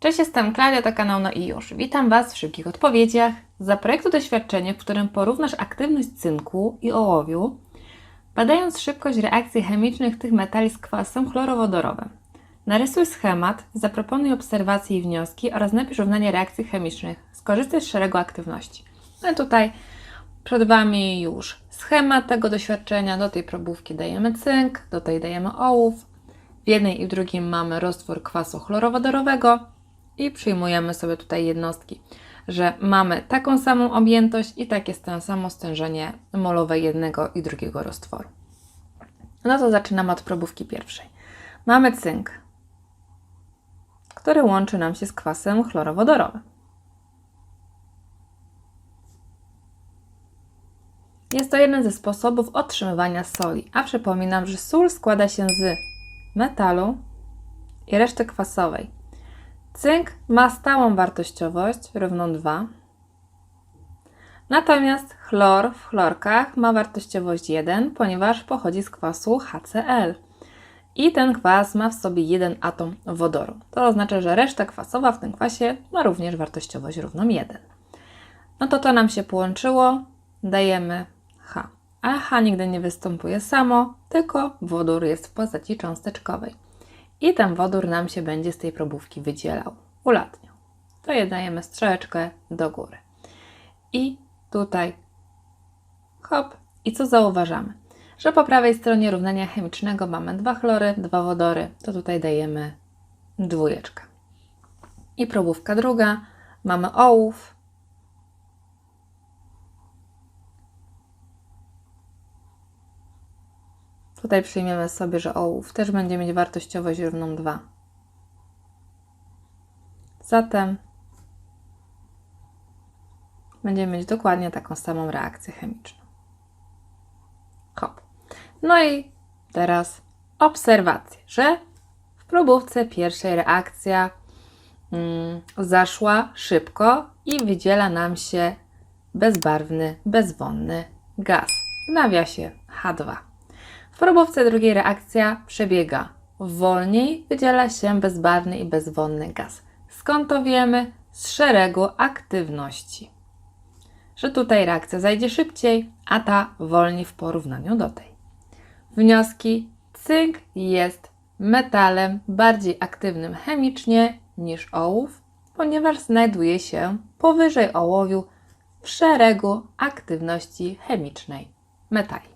Cześć, jestem Klaudia, to kanał No i już. Witam Was w szybkich odpowiedziach. Zaprojektuj doświadczenie, w którym porównasz aktywność cynku i ołowiu, badając szybkość reakcji chemicznych tych metali z kwasem chlorowodorowym. Narysuj schemat, zaproponuj obserwacje i wnioski oraz napisz równanie reakcji chemicznych. Skorzystaj z szeregu aktywności. No i tutaj przed Wami już schemat tego doświadczenia. Do tej probówki dajemy cynk, do tej dajemy ołów. W jednej i w drugim mamy roztwór kwasu chlorowodorowego i przyjmujemy sobie tutaj jednostki, że mamy taką samą objętość i takie samo stężenie molowe jednego i drugiego roztworu. No to zaczynamy od probówki pierwszej. Mamy cynk, który łączy nam się z kwasem chlorowodorowym. Jest to jeden ze sposobów otrzymywania soli, a przypominam, że sól składa się z metalu i reszty kwasowej. Cynk ma stałą wartościowość równą 2, natomiast chlor w chlorkach ma wartościowość 1, ponieważ pochodzi z kwasu HCl. I ten kwas ma w sobie jeden atom wodoru. To oznacza, że reszta kwasowa w tym kwasie ma również wartościowość równą 1. No to to nam się połączyło, dajemy H. A H nigdy nie występuje samo, tylko wodór jest w postaci cząsteczkowej. I ten wodór nam się będzie z tej probówki wydzielał, ulatniał. To je dajemy strzałeczkę do góry. I tutaj hop. I co zauważamy? Że po prawej stronie równania chemicznego mamy dwa chlory, dwa wodory, to tutaj dajemy dwójeczkę. I probówka druga, mamy ołów, Tutaj przyjmiemy sobie, że ołów też będzie mieć wartościowość równą 2. Zatem będziemy mieć dokładnie taką samą reakcję chemiczną. Hop. No i teraz obserwacje, że w próbówce pierwszej reakcja mm, zaszła szybko i wydziela nam się bezbarwny, bezwonny gaz. W nawiasie H2. W probówce drugiej reakcja przebiega wolniej, wydziela się bezbarwny i bezwonny gaz. Skąd to wiemy? Z szeregu aktywności. Że tutaj reakcja zajdzie szybciej, a ta wolniej w porównaniu do tej. Wnioski: cynk jest metalem bardziej aktywnym chemicznie niż ołów, ponieważ znajduje się powyżej ołowiu w szeregu aktywności chemicznej metali.